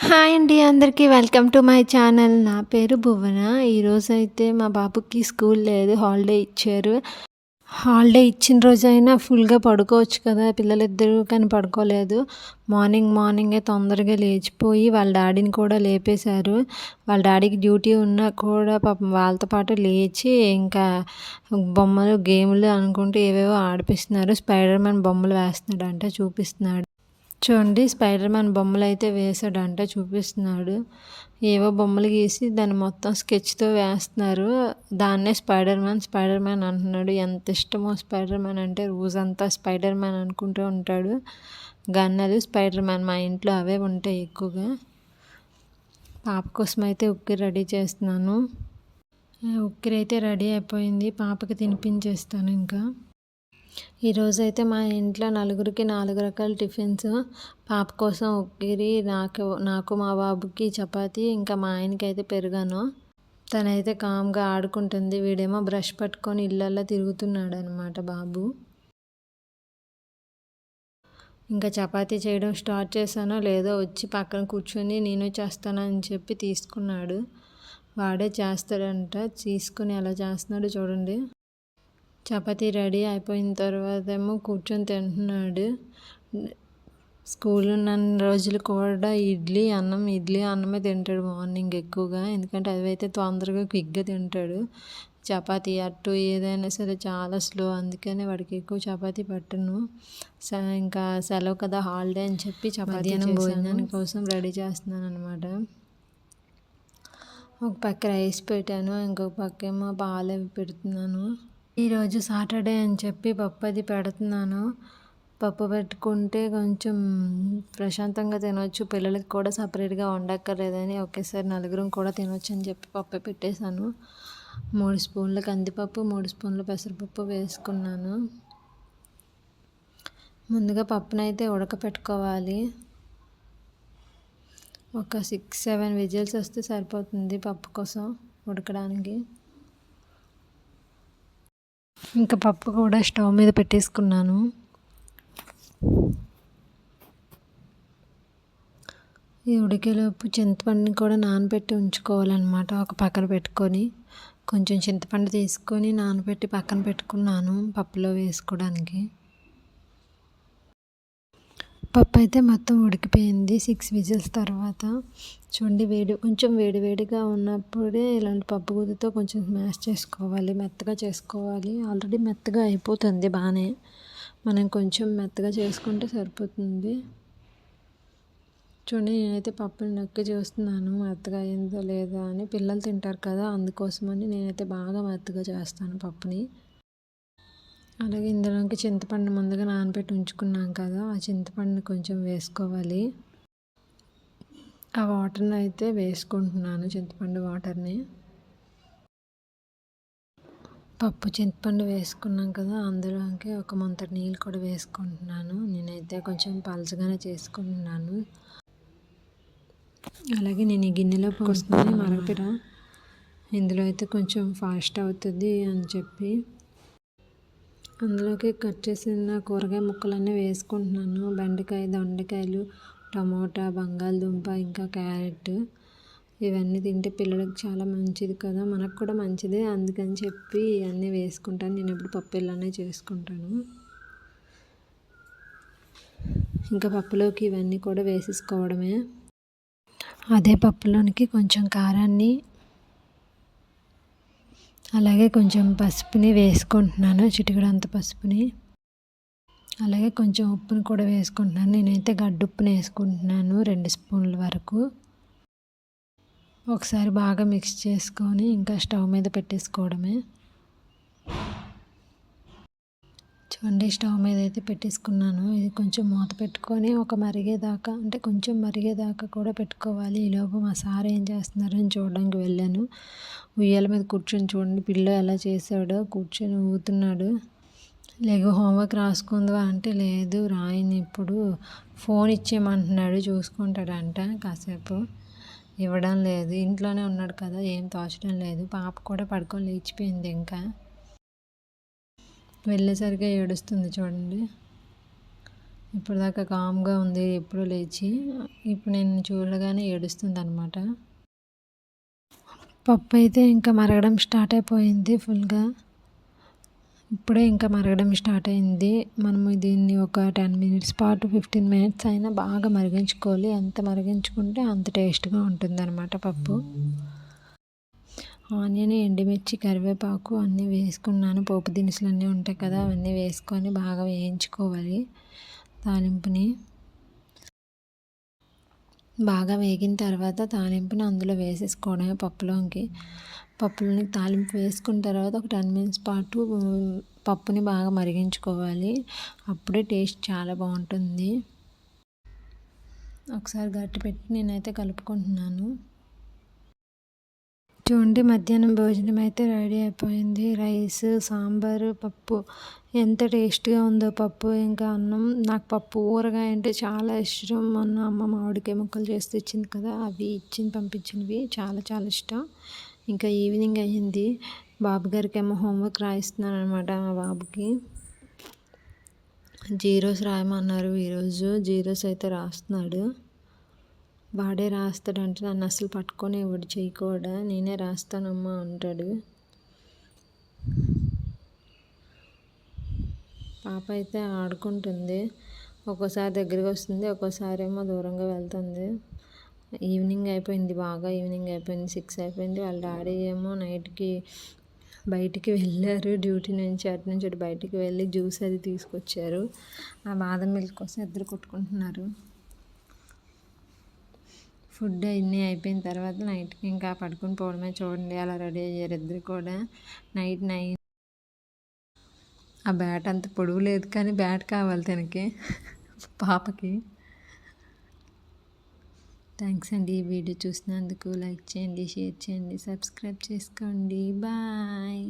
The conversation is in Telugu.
హాయ్ అండి అందరికీ. Welcome to my channel. నా పేరు భువన. ఈరోజు అయితే మా బాబుకి స్కూల్ లేదు హాలిడే ఇచ్చారు. హాలిడే ఇచ్చిన రోజైనా ఫుల్గా పడుకోవచ్చు కదా పిల్లలిద్దరూ కానీ పడుకోలేదు. మార్నింగ్ మార్నింగే తొందరగా లేచిపోయి వాళ్ళ డాడీని కూడా లేపేశారు. వాళ్ళ డాడీకి డ్యూటీ ఉన్నా కూడా పాపం వాళ్ళతో పాటు లేచి ఇంకా బొమ్మలు గేములు అనుకుంటూ ఏవేవో ఆడిపిస్తున్నారు. స్పైడర్ మ్యాన్ బొమ్మలు వేస్తున్నాడంట చూపిస్తున్నాడు. చూడండి స్పైడర్ మ్యాన్ బొమ్మలు అయితే వేసాడంట చూపిస్తున్నాడు. ఏవో బొమ్మలు గీసి దాన్ని మొత్తం స్కెచ్తో వేస్తున్నారు. దాన్నే స్పైడర్ మ్యాన్ స్పైడర్ మ్యాన్ అంటున్నాడు. ఎంత ఇష్టమో స్పైడర్ మ్యాన్ అంటే రోజంతా స్పైడర్ మ్యాన్ అనుకుంటూ ఉంటాడు. గన్నలు స్పైడర్ మ్యాన్ మా ఇంట్లో అవే ఉంటాయి ఎక్కువగా. పాప కోసం అయితే ఉక్కిరి రెడీ చేస్తున్నాను. ఉక్కిరి అయితే రెడీ అయిపోయింది. పాపకి తినిపించేస్తాను ఇంకా. ఈరోజైతే మా ఇంట్లో నలుగురికి నాలుగు రకాల టిఫిన్స్. పాప కోసం ఉక్కిరి నాకు నాకు మా బాబుకి చపాతి ఇంకా మా ఆయనకి అయితే పెరుగాను తనైతే కామ్గా ఆడుకుంటుంది. వీడేమో బ్రష్ పట్టుకొని ఇళ్ళల్లో తిరుగుతున్నాడు అనమాట బాబు. ఇంకా చపాతి చేయడం స్టార్ట్ చేశానో లేదో వచ్చి పక్కన కూర్చొని నేను చేస్తానని చెప్పి తీసుకున్నాడు. వాడే చేస్తాడంట. తీసుకుని ఎలా చేస్తున్నాడు చూడండి. చపాతీ రెడీ అయిపోయిన తర్వాత ఏమో కూర్చొని తింటున్నాడు. స్కూల్ ఉన్న రోజులు కూడా ఇడ్లీ అన్నం ఇడ్లీ అన్నమే తింటాడు మార్నింగ్ ఎక్కువగా. ఎందుకంటే అవైతే తొందరగా క్విక్గా తింటాడు. చపాతీ అట్టు ఏదైనా సరే చాలా స్లో అందుకనే వాడికి ఎక్కువ చపాతీ పట్టను. ఇంకా సెలవు కదా హాలిడే అని చెప్పి చపాతీ భోజనం కోసం రెడీ చేస్తున్నాను అనమాట ఒక పక్క రైస్ పెట్టాను ఇంకొక పక్క ఏమో పాలు అవి పెడుతున్నాను. ఈరోజు సాటర్డే అని చెప్పి పప్పు అది పెడుతున్నాను. పప్పు పెట్టుకుంటే కొంచెం ప్రశాంతంగా తినవచ్చు పిల్లలకి కూడా సపరేట్గా వండక్కర్లేదని ఒకేసారి నలుగురం కూడా తినవచ్చు అని చెప్పి పప్పు పెట్టేశాను. మూడు స్పూన్ల కందిపప్పు మూడు స్పూన్ల పెసరపప్పు వేసుకున్నాను. ముందుగా పప్పునైతే ఉడకపెట్టుకోవాలి. ఒక సిక్స్ సెవెన్ విజిల్స్ వస్తే సరిపోతుంది పప్పు కోసం ఉడకడానికి. ఇంకా పప్పు కూడా స్టవ్ మీద పెట్టేసుకున్నాను. ఈ ఉడికేలోపు చింతపండుని కూడా నానబెట్టి ఉంచుకోవాలన్నమాట. ఒక పక్కన పెట్టుకొని కొంచెం చింతపండు తీసుకొని నానబెట్టి పక్కన పెట్టుకున్నాను పప్పులో వేసుకోవడానికి. పప్పు అయితే మొత్తం ఉడికిపోయింది. సిక్స్ విజిల్స్ తర్వాత చూడండి వేడి కొంచెం వేడి వేడిగా ఉన్నప్పుడే ఇలాంటి పప్పు గుదితో కొంచెం స్మాష్ చేసుకోవాలి. మెత్తగా చేసుకోవాలి. ఆల్రెడీ మెత్తగా అయిపోతుంది బాగానే. మనం కొంచెం మెత్తగా చేసుకుంటే సరిపోతుంది. చూడండి నేనైతే పప్పుని నొక్కి చూస్తున్నాను. మెత్తగా అయిందో లేదా అని పిల్లలు తింటారు కదా అందుకోసమని నేనైతే బాగా మెత్తగా చేస్తాను పప్పుని. అలాగే ఇందులోకి చింతపండు ముందుగా నానబెట్టి ఉంచుకున్నాం కదా ఆ చింతపండుని కొంచెం వేసుకోవాలి. ఆ వాటర్ని అయితే వేసుకుంటున్నాను చింతపండు వాటర్ని. పప్పు చింతపండు వేసుకున్నాం కదా అందులోకి ఒక మంతటి నీళ్ళు కూడా వేసుకుంటున్నాను. నేనైతే కొంచెం పలచగానే చేసుకుంటున్నాను. అలాగే నేను ఈ గిన్నెలో పోసుకొని మరగపెట్ట ఇందులో అయితే కొంచెం ఫాస్ట్ అవుతుంది అని చెప్పి అందులోకి కట్ చేసిన కూరగాయ ముక్కలన్నీ వేసుకుంటున్నాను. బెండకాయ దొండకాయలు టమోటా బంగాళదుంప ఇంకా క్యారెట్. ఇవన్నీ తింటే పిల్లలకు చాలా మంచిది కదా. మనకు కూడా మంచిదే. అందుకని చెప్పి ఇవన్నీ వేసుకుంటాను. నేను ఇప్పుడు పప్పు ఇలానే చేసుకుంటాను. ఇంకా పప్పులోకి ఇవన్నీ కూడా వేసేసుకోవడమే. అదే పప్పులోనికి కొంచెం కారాన్ని అలాగే కొంచెం పసుపుని వేసుకుంటున్నాను చిటికడంత పసుపుని. అలాగే కొంచెం ఉప్పుని కూడా వేసుకుంటున్నాను. నేనైతే గడ్డుప్పుని వేసుకుంటున్నాను రెండు స్పూన్ల వరకు. ఒకసారి బాగా మిక్స్ చేసుకొని ఇంకా స్టవ్ మీద పెట్టేసుకోవడమే. చూడండి స్టవ్ మీద అయితే పెట్టేసుకున్నాను. ఇది కొంచెం మూత పెట్టుకొని ఒక మరిగేదాకా అంటే కొంచెం మరిగేదాకా కూడా పెట్టుకోవాలి. ఈలోపు మా సార్ ఏం చేస్తున్నారని చూడడానికి వెళ్ళాను. ఉయ్యాల మీద కూర్చొని చూడండి పిల్ల ఎలా చేశాడో. కూర్చొని ఊగుతున్నాడు. లేగు హోంవర్క్ రాసుకుందా అంటే లేదు రాయని ఇప్పుడు ఫోన్ ఇచ్చేయమంటున్నాడు చూసుకుంటాడంట కాసేపు. ఇవ్వడం లేదు. ఇంట్లోనే ఉన్నాడు కదా ఏం తోచడం లేదు. పాప కూడా పడుకొని లేచిపోయింది ఇంకా. వెళ్ళేసరికి ఏడుస్తుంది చూడండి. ఇప్పటిదాకా కామ్గా ఉంది ఎప్పుడు లేచి. ఇప్పుడు నేను చూడగానే ఏడుస్తుంది అనమాట పప్పు అయితే ఇంకా మరగడం స్టార్ట్ అయిపోయింది ఫుల్గా. ఇప్పుడే ఇంకా మరగడం స్టార్ట్ అయింది. మనము దీన్ని ఒక టెన్ మినిట్స్ పాటు ఫిఫ్టీన్ మినిట్స్ అయినా బాగా మరిగించుకోవాలి. ఎంత మరిగించుకుంటే అంత టేస్ట్గా ఉంటుంది అనమాట పప్పు. ఆనియన్ ఎండుమిర్చి కరివేపాకు అన్నీ వేసుకున్నాను. పోపు దినుసులు అన్నీ ఉంటాయి కదా అవన్నీ వేసుకొని బాగా వేయించుకోవాలి తాలింపుని. బాగా వేగిన తర్వాత తాలింపుని అందులో వేసేసుకోవడమే పప్పులోకి. పప్పులోని తాలింపు వేసుకున్న తర్వాత ఒక టెన్ మినిట్స్ పాటు పప్పుని బాగా మరిగించుకోవాలి. అప్పుడే టేస్ట్ చాలా బాగుంటుంది. ఒకసారి గట్టి పెట్టి నేనైతే కలుపుకుంటున్నాను. చూడండి మధ్యాహ్నం భోజనం అయితే రెడీ అయిపోయింది. రైస్ సాంబారు పప్పు. ఎంత టేస్ట్గా ఉందో పప్పు ఇంకా అన్నం. నాకు పప్పు ఊరగాయ అంటే చాలా ఇష్టం. మొన్న అమ్మ మామిడికాయ ముక్కలు చేస్తూ ఇచ్చింది కదా అవి ఇచ్చింది పంపించినవి. చాలా చాలా ఇష్టం. ఇంకా ఈవినింగ్ అయ్యింది. బాబు గారికి ఏమో హోంవర్క్ రాయిస్తున్నాను అనమాట మా బాబుకి. జీరోస్ రాయమన్నారు ఈరోజు. జీరోస్ అయితే రాస్తున్నాడు. వాడే రాస్తాడంటే నన్ను అసలు పట్టుకొని ఇవ్వడు కూడా నేనే రాస్తానమ్మా అంటాడు. పాప అయితే ఆడుకుంటుంది. ఒక్కోసారి దగ్గరికి వస్తుంది ఒక్కోసారి ఏమో దూరంగా వెళ్తుంది. ఈవినింగ్ అయిపోయింది బాగా ఈవినింగ్ అయిపోయింది సిక్స్ అయిపోయింది. వాళ్ళ డాడీ ఏమో నైట్కి బయటికి వెళ్ళారు డ్యూటీ నుంచి అటు నుంచి అటు బయటికి వెళ్ళి జ్యూస్ అది తీసుకొచ్చారు. ఆ బాదం మిల్క్ కోసం ఇద్దరు కొట్టుకుంటున్నారు. ఫుడ్ అన్నీ అయిపోయిన తర్వాత నైట్కి ఇంకా పడుకుని పోవడమే చూడండి. అలా రెడీ అయ్యారు ఇద్దరు కూడా. నైట్ నైన్ ఆ బ్యాట్ అంత పొడవు లేదు కానీ బ్యాట్ కావాలి తనకి పాపకి. థ్యాంక్స్ అండి ఈ వీడియో చూసినందుకు. లైక్ చేయండి షేర్ చేయండి సబ్స్క్రైబ్ చేసుకోండి. బాయ్.